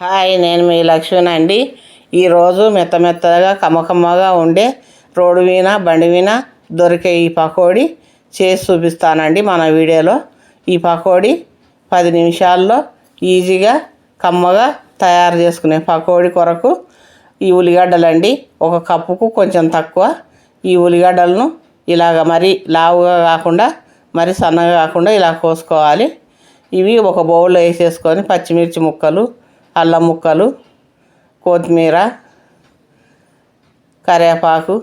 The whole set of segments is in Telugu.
హాయ్ నేను మీ లక్ష్మినండి అండి. ఈరోజు మెత్త మెత్తగా కమ్మకమ్మగా ఉండే రోడ్డు మీద బండి మీద దొరికే ఈ పకోడీ చేసి చూపిస్తానండి మన వీడియోలో. ఈ పకోడీ పది నిమిషాల్లో ఈజీగా కమ్మగా తయారు చేసుకునే పకోడీ కొరకు ఈ ఉల్లిగడ్డలండి. ఒక కప్పుకు కొంచెం తక్కువ. ఈ ఉల్లిగడ్డలను ఇలాగ మరి లావుగా కాకుండా మరి సన్నగా కాకుండా ఇలా కోసుకోవాలి. ఇవి ఒక బౌల్లో వేసేసుకొని పచ్చిమిర్చి ముక్కలు అల్లం ముక్కలు కొత్తిమీర కరివేపాకు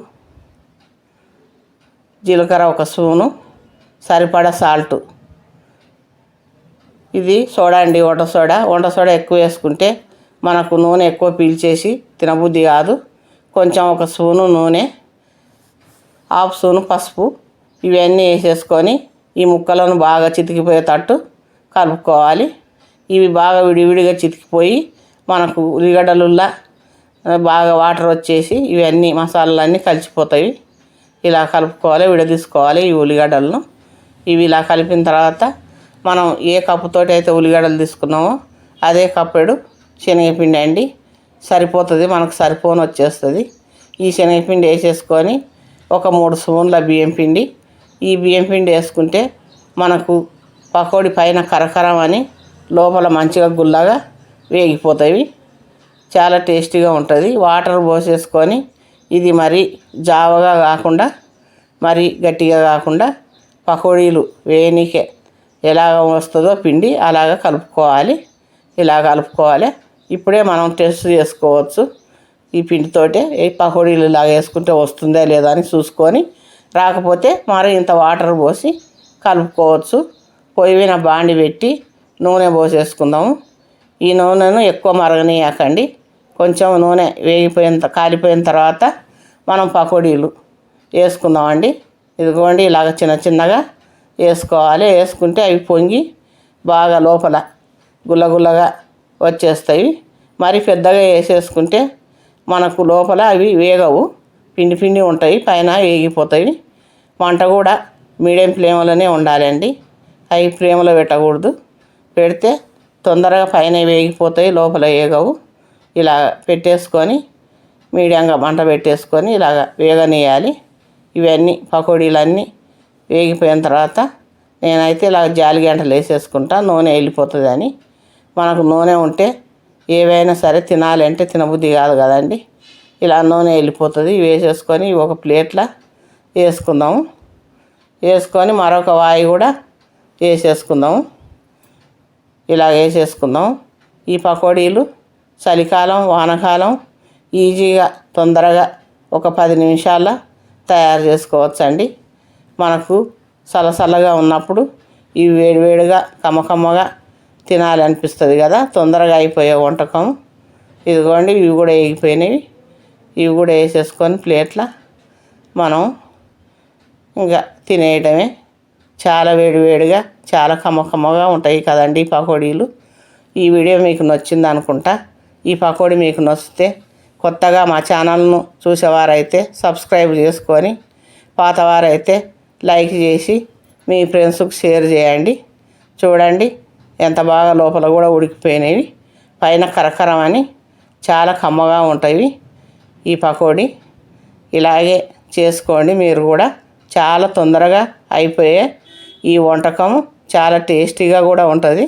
జీలకర్ర ఒక స్పూను సరిపడా సాల్ట్. ఇది సోడా అండి వంట సోడా. వంట సోడా ఎక్కువ వేసుకుంటే మనకు నూనె ఎక్కువ పీల్చేసి తినబుద్ధి కాదు. కొంచెం ఒక స్పూను నూనె హాఫ్ స్పూను పసుపు ఇవన్నీ వేసేసుకొని ఈ ముక్కలను బాగా చితికిపోయేటట్టు కలుపుకోవాలి. ఇవి బాగా విడివిడిగా చితికిపోయి మనకు ఉల్లిగడ్డలుల్లా బాగా వాటర్ వచ్చేసి ఇవన్నీ మసాలాలన్నీ కలిసిపోతాయి. ఇలా కలుపుకోవాలి విడదీసుకోవాలి ఈ ఉల్లిగడ్డలను. ఇవి ఇలా కలిపిన తర్వాత మనం ఏ కప్పుతోటి అయితే ఉల్లిగడ్డలు తీసుకున్నామో అదే కప్పెడు శనగపిండి అండి. సరిపోతుంది మనకు సరిపోని వచ్చేస్తుంది. ఈ శనగపిండి వేసేసుకొని ఒక మూడు స్పూన్ల బియ్యం పిండి. ఈ బియ్యం పిండి వేసుకుంటే మనకు పకోడీ పైన కరకరం అని లోపల మంచిగా గుల్లగా వేగిపోతాయి. చాలా టేస్టీగా ఉంటుంది. వాటర్ పోసేసుకొని ఇది మరి జావగా కాకుండా మరి గట్టిగా కాకుండా పకోడీలు వేయనీకే ఎలాగ వస్తుందో పిండి అలాగ కలుపుకోవాలి. ఇలా కలుపుకోవాలి. ఇప్పుడే మనం టెస్ట్ చేసుకోవచ్చు. ఈ పిండితోటే ఈ పకోడీలు ఇలాగ వేసుకుంటే వస్తుందా లేదా అని చూసుకొని రాకపోతే మరి ఇంత వాటర్ పోసి కలుపుకోవచ్చు. పొయ్యి మీద బాండి పెట్టి నూనె పోసేసుకుందాము. ఈ నూనెను ఎక్కువ మరగనీయకండి. కొంచెం నూనె వేగిపోయిన కాలిపోయిన తర్వాత మనం పకోడీలు వేసుకుందామండి. ఇదిగోండి ఇలాగ చిన్న చిన్నగా వేసుకోవాలి. వేసుకుంటే అవి పొంగి బాగా లోపల గుల్లగుల్లగా వచ్చేస్తాయి. మరి పెద్దగా వేసేసుకుంటే మనకు లోపల అవి వేగవు. పిండి పిండి ఉంటాయి పైన వేగిపోతాయి. వంట కూడా మీడియం ఫ్లేమ్లోనే ఉండాలండి. అవి ఫ్లేమ్లో పెట్టకూడదు. పెడితే తొందరగా పైన వేగిపోతాయి లోపల వేగవు. ఇలా పెట్టేసుకొని మీడియంగా మంట పెట్టేసుకొని ఇలాగ వేగనీయాలి. ఇవన్నీ పకోడీలన్నీ వేగిపోయిన తర్వాత నేనైతే ఇలా జాలి గంటలు వేసేసుకుంటా నూనె వెళ్ళిపోతుందని. మనకు నూనె ఉంటే ఏవైనా సరే తినాలంటే తినబుద్ధి కాదు కదండి. ఇలా నూనె వెళ్ళిపోతుంది వేసేసుకొని ఒక ప్లేట్లో వేసుకుందాము. వేసుకొని మరొక వాయి కూడా వేసేసుకుందాము. ఇలా వేసేసుకుందాం. ఈ పకోడీలు చలికాలం వానకాలం ఈజీగా తొందరగా ఒక పది నిమిషాల్లో తయారు చేసుకోవచ్చండి. మనకు సలసలగా ఉన్నప్పుడు ఇవి వేడివేడిగా కమ్మకమ్మగా తినాలనిపిస్తుంది కదా. తొందరగా అయిపోయే వంటకం. ఇదిగోండి ఇవి కూడా వేగిపోయినవి. ఇవి కూడా వేసేసుకొని ప్లేట్లో మనం ఇంకా తినేయటమే. చాలా వేడివేడిగా చాలా కమ్మకమ్మగా ఉంటాయి కదండి ఈ పకోడీలు. ఈ వీడియో మీకు నచ్చింది అనుకుంటా. ఈ పకోడీ మీకు నచ్చితే కొత్తగా మా ఛానల్ను చూసేవారైతే సబ్స్క్రైబ్ చేసుకొని పాతవారైతే లైక్ చేసి మీ ఫ్రెండ్స్కి షేర్ చేయండి. చూడండి ఎంత బాగా లోపల కూడా ఉడికిపోయినవి. పైన కరకరం అని చాలా కమ్మగా ఉంటాయి ఈ పకోడీ. ఇలాగే చేసుకోండి. మీరు కూడా చాలా తొందరగా అయిపోయే ఈ వంటకం చాలా టేస్టీగా కూడా ఉంటుంది.